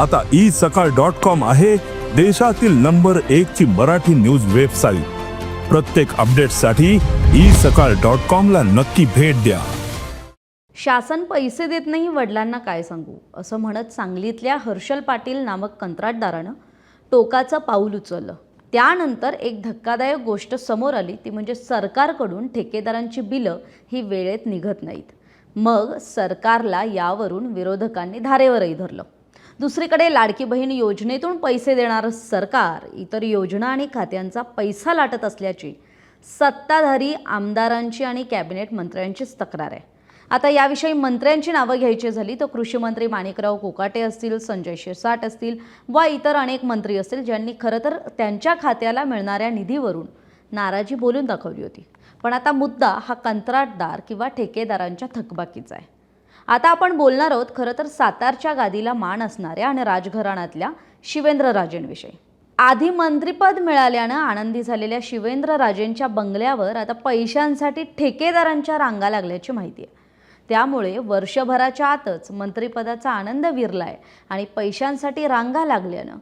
आता ई सकाळ dot com आहे देशातील नंबर एक ची मराठी न्यूज वेबसाईट. प्रत्येक अपडेटसाठी ई सकाळ डॉट कॉम ला नक्की भेट द्या. शासन पैसे देत नाही वडिलांना काय सांगू? असं म्हणत सांगलीतल्या हर्षल पाटील नामक कंत्राटदारानं टोकाचं पाऊल उचललं. त्यानंतर एक धक्कादायक गोष्ट समोर आली ती म्हणजे सरकारकडून ठेकेदारांची बिलं ही वेळेत निघत नाहीत. मग सरकारला यावरून विरोधकांनी धारेवरही धरलं. दुसरीकडे लाडकी बहीण योजनेतून पैसे देणारं सरकार इतर योजना आणि खात्यांचा पैसा लाटत असल्याची सत्ताधारी आमदारांची आणि कॅबिनेट मंत्र्यांचीच तक्रार आहे. आता याविषयी मंत्र्यांची नावं घ्यायची झाली तर कृषी मंत्री माणिकराव कोकाटे असतील संजय शिरसाट असतील व इतर अनेक मंत्री असतील ज्यांनी खरं तर त्यांच्या खात्याला मिळणाऱ्या निधीवरून नाराजी बोलून दाखवली होती. पण आता मुद्दा हा कंत्राटदार किंवा ठेकेदारांच्या थकबाकीचा आहे. आता आपण बोलणार आहोत खरं तर सातारच्या गादीला मान असणाऱ्या आणि राजघराण्यातल्या शिवेंद्रराजेंविषयी. आधी मंत्रिपद मिळाल्यानं आनंदी झालेल्या शिवेंद्रराजेंच्या बंगल्यावर आता पैशांसाठी ठेकेदारांच्या रांगा लागल्याची माहिती आहे. त्यामुळे वर्षभराच्या आतच मंत्रिपदाचा आनंद विरलाय आणि पैशांसाठी रांगा लागल्यानं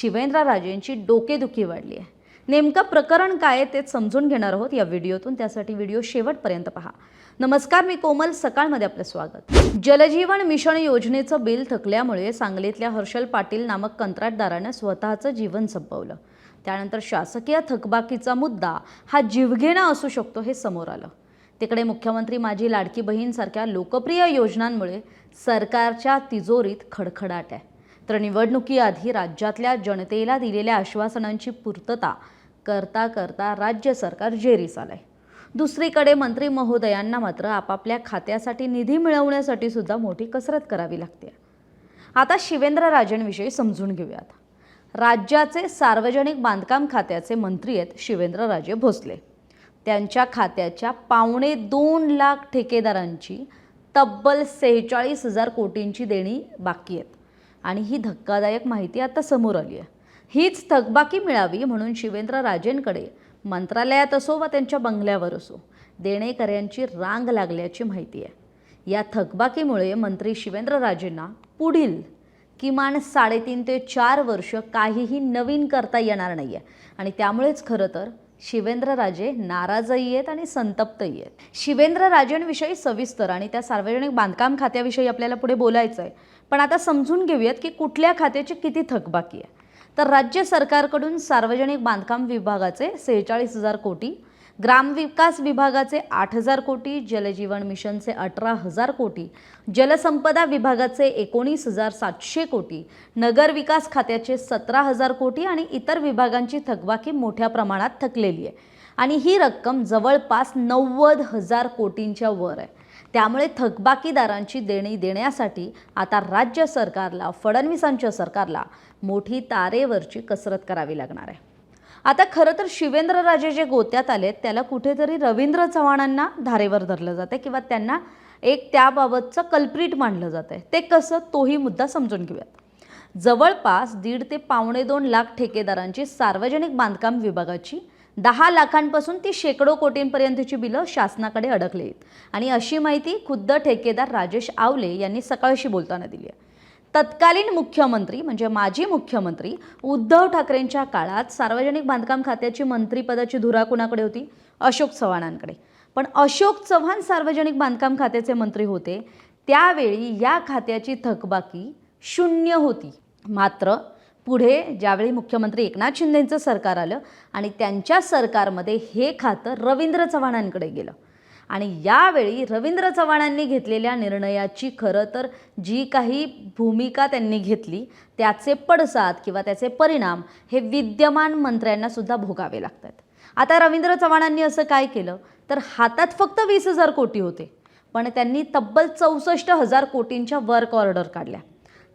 शिवेंद्रराजेंची डोकेदुखी वाढली आहे. नेमकं प्रकरण काय आहे समजून घेणार आहोत या व्हिडिओतून. त्यासाठी व्हिडिओ शेवटपर्यंत पहा. नमस्कार मी कोमल. सकाळमध्ये आपलं स्वागत. जलजीवन मिशन योजनेचं बिल थकल्यामुळे सांगलीतल्या हर्षल पाटील नामक कंत्राटदारानं स्वतःचं जीवन संपवलं. त्यानंतर शासकीय थकबाकीचा मुद्दा हा जीवघेणा असू शकतो हे समोर आलं. तिकडे मुख्यमंत्री माझी लाडकी बहीणसारख्या लोकप्रिय योजनांमुळे सरकारच्या तिजोरीत खडखडाट आहे. तर निवडणुकीआधी राज्यातल्या जनतेला दिलेल्या आश्वासनांची पूर्तता करता करता राज्य सरकार जेरीस आलंय. दुसरीकडे मंत्री महोदयांना मात्र आपापल्या खात्यासाठी निधी मिळवण्यासाठी सुद्धा मोठी कसरत करावी लागते. आता शिवेंद्र राजेंविषयी समजून घेऊयात. राज्याचे सार्वजनिक बांधकाम खात्याचे मंत्री आहेत शिवेंद्रराजे भोसले. त्यांच्या खात्याच्या पावणे दोन लाख ठेकेदारांची तब्बल सेहेचाळीस हजार कोटींची देणी बाकी आहेत. आणि ही धक्कादायक माहिती आता समोर आली आहे. हीच थकबाकी मिळावी म्हणून शिवेंद्रराजेंकडे मंत्रालयात असो वा त्यांच्या बंगल्यावर असो देणेकऱ्यांची रांग लागल्याची माहिती आहे. या थकबाकीमुळे मंत्री शिवेंद्रराजेंना पुढील किमान साडेतीन ते चार वर्ष काहीही नवीन करता येणार नाही आहे आणि त्यामुळेच खरं तर शिवेंद्रराजे नाराजही आहेत आणि संतप्तही आहेत. शिवेंद्रराजेंविषयी सविस्तर आणि त्या सार्वजनिक बांधकाम खात्याविषयी आपल्याला पुढे बोलायचं आहे पण आता समजून घेऊयात की कुठल्या खात्याची किती थकबाकी आहे. तर राज्य सरकारकडून सार्वजनिक बांधकाम विभागाचे सेहेचाळीस हजार कोटी ग्रामविकास विभागाचे आठ हजार कोटी जलजीवन मिशनचे अठरा हजार कोटी जलसंपदा विभागाचे एकोणीस हजार सातशे कोटी नगरविकास खात्याचे सतरा हजार कोटी आणि इतर विभागांची थकबाकी मोठ्या प्रमाणात थकलेली आहे. आणि ही रक्कम जवळपास नव्वद हजार कोटींच्या वर आहे. त्यामुळे थकबाकीदारांची देणी देण्यासाठी आता राज्य सरकारला फडणवीसांच्या सरकारला मोठी तारेवरची कसरत करावी लागणार आहे. आता खरं तर शिवेंद्रराजे जे गोत्यात आलेत त्याला कुठेतरी रवींद्र चव्हाणांना धारेवर धरलं जातं किंवा त्यांना एक त्याबाबतचं कल्प्रिट मानलं जातं आहे ते कसं तोही मुद्दा समजून घेऊयात. जवळपास दीड ते पावणे दोन लाख ठेकेदारांची सार्वजनिक बांधकाम विभागाची दहा लाखांपासून ती शेकडो कोटींपर्यंतची बिलं शासनाकडे अडकली. आहेत आणि अशी माहिती खुद्द ठेकेदार राजेश आवले यांनी सकाळशी बोलताना दिली आहे. तत्कालीन मुख्यमंत्री म्हणजे माजी मुख्यमंत्री उद्धव ठाकरेंच्या काळात सार्वजनिक बांधकाम खात्याची मंत्रीपदाची धुरा कुणाकडे होती? अशोक चव्हाणांकडे. पण अशोक चव्हाण सार्वजनिक बांधकाम खात्याचे मंत्री होते. त्यावेळी या खात्याची थकबाकी शून्य होती. मात्र पुढे ज्यावेळी मुख्यमंत्री एकनाथ शिंदेंचं सरकार आलं आणि त्यांच्या सरकारमध्ये हे खातं रवींद्र चव्हाणांकडे गेलं. आणि यावेळी रवींद्र चव्हाणांनी घेतलेल्या निर्णयाची खरं तर जी काही भूमिका त्यांनी घेतली त्याचे पडसाद किंवा त्याचे परिणाम हे विद्यमान मंत्र्यांनासुद्धा भोगावे लागतात. आता रवींद्र चव्हाणांनी असं काय केलं? तर हातात फक्त वीस हजार कोटी होते पण त्यांनी तब्बल चौसष्ट हजार कोटींच्या वर्क ऑर्डर काढल्या.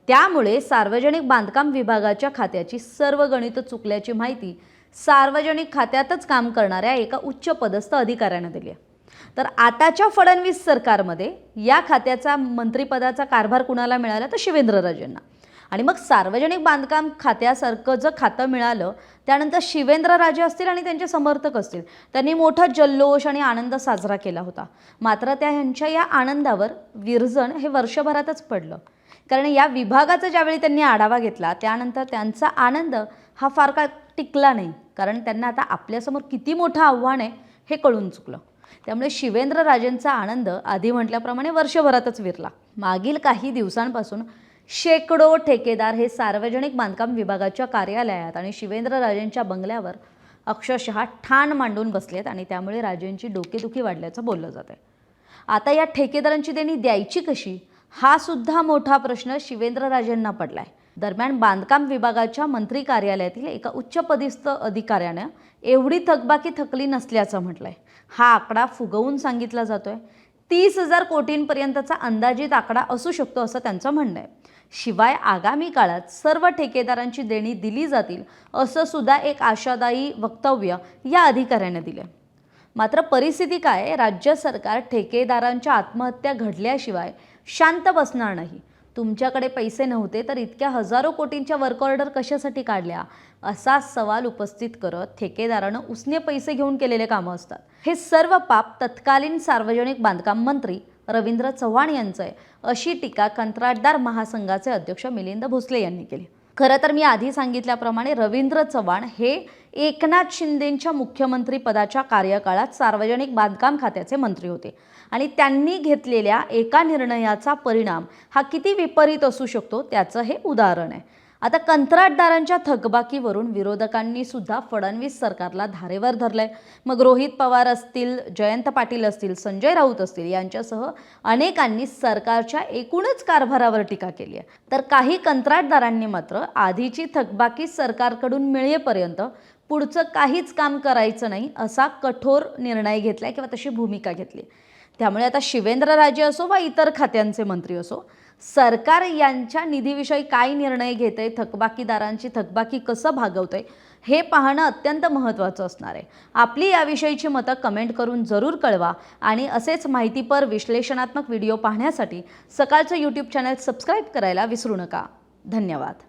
त्यामुळे सार्वजनिक बांधकाम विभागाच्या खात्याची सर्व गणितं चुकल्याची माहिती सार्वजनिक खात्यातच काम करणाऱ्या एका उच्च पदस्थ अधिकाऱ्यानं दिली आहे. तर आताच्या फडणवीस सरकारमध्ये या खात्याचा मंत्रिपदाचा कारभार कुणाला मिळाला? तर शिवेंद्रराजेंना. आणि मग सार्वजनिक बांधकाम खात्यासारखं जर खातं मिळालं त्यानंतर शिवेंद्रराजे असतील आणि त्यांचे समर्थक असतील त्यांनी मोठा जल्लोष आणि आनंद साजरा केला होता. मात्र त्या ह्यांच्या या आनंदावर विरजण हे वर्षभरातच पडलं. कारण या विभागाचा ज्यावेळी त्यांनी आढावा घेतला त्यानंतर त्यांचा आनंद हा फार काळ टिकला नाही. कारण त्यांना आता आपल्यासमोर किती मोठं आव्हान आहे हे कळून चुकलं. त्यामुळे शिवेंद्र राजेंचा आनंद आधी म्हटल्याप्रमाणे वर्षभरातच विरला. मागील काही दिवसांपासून शेकडो ठेकेदार हे सार्वजनिक बांधकाम विभागाच्या कार्यालयात आणि शिवेंद्र राजेंच्या बंगल्यावर अक्षरशः ठाण मांडून बसलेत आणि त्यामुळे राजेंची डोकेदुखी वाढल्याचं बोललं जात आहे आता या ठेकेदारांची देणी द्यायची कशी? हा सुद्धा मोठा प्रश्न शिवेंद्रराजेंना पडलाय. दरम्यान बांधकाम विभागाच्या मंत्री कार्यालयातील एका उच्चपदस्थ अधिकाऱ्यानं एवढी थकबाकी थकली नसल्याचं म्हटलंय. हा आकडा फुगवून सांगितला जातोय. तीस हजार कोटींपर्यंतचा अंदाजित आकडा असू शकतो असं त्यांचं म्हणणं आहे. शिवाय आगामी काळात सर्व ठेकेदारांची देणी दिली जातील असं सुद्धा एक आशादायी वक्तव्य या अधिकाऱ्याने दिलं मात्र परिस्थिती काय राज्य सरकार ठेकेदारांच्या आत्महत्या घडल्याशिवाय शांत बसणार नाही. तुमच्याकडे पैसे नव्हते तर इतक्या हजारो कोटींच्या वर्क ऑर्डर कशासाठी काढल्या? असा सवाल उपस्थित करत ठेकेदारानं उसने पैसे घेऊन केलेले कामं असतात. हे सर्व पाप तत्कालीन सार्वजनिक बांधकाम मंत्री रवींद्र चव्हाण यांचं आहे अशी टीका कंत्राटदार महासंघाचे अध्यक्ष मिलिंद भोसले यांनी केली. खरं तर मी आधी सांगितल्याप्रमाणे रवींद्र चव्हाण हे एकनाथ शिंदेंच्या मुख्यमंत्रीपदाच्या कार्यकाळात सार्वजनिक बांधकाम खात्याचे मंत्री होते. आणि त्यांनी घेतलेल्या एका निर्णयाचा परिणाम हा किती विपरीत असू शकतो त्याचं हे उदाहरण आहे. आता कंत्राटदारांच्या थकबाकीवरून विरोधकांनी सुद्धा फडणवीस सरकारला धारेवर धरलंय. मग रोहित पवार असतील जयंत पाटील असतील संजय राऊत असतील यांच्यासह अनेकांनी सरकारच्या एकूणच कारभारावर टीका केली आहे. तर काही कंत्राटदारांनी मात्र आधीची थकबाकी सरकारकडून मिळेपर्यंत पुढचं काहीच काम करायचं नाही असा कठोर निर्णय घेतलाय किंवा तशी भूमिका घेतली. त्यामुळे आता शिवेंद्रराजे असो वा इतर खात्यांचे मंत्री असो सरकार यांच्या निधीविषयी काय निर्णय घेते थकबाकीदारांची थकबाकी कसं भागवतंय हे पाहणं अत्यंत महत्त्वाचं असणार आहे. आपली याविषयीची मतं कमेंट करून जरूर कळवा आणि असेच माहितीपर विश्लेषणात्मक व्हिडिओ पाहण्यासाठी सकाळचं यूट्यूब चॅनल सबस्क्राईब करायला विसरू नका. धन्यवाद.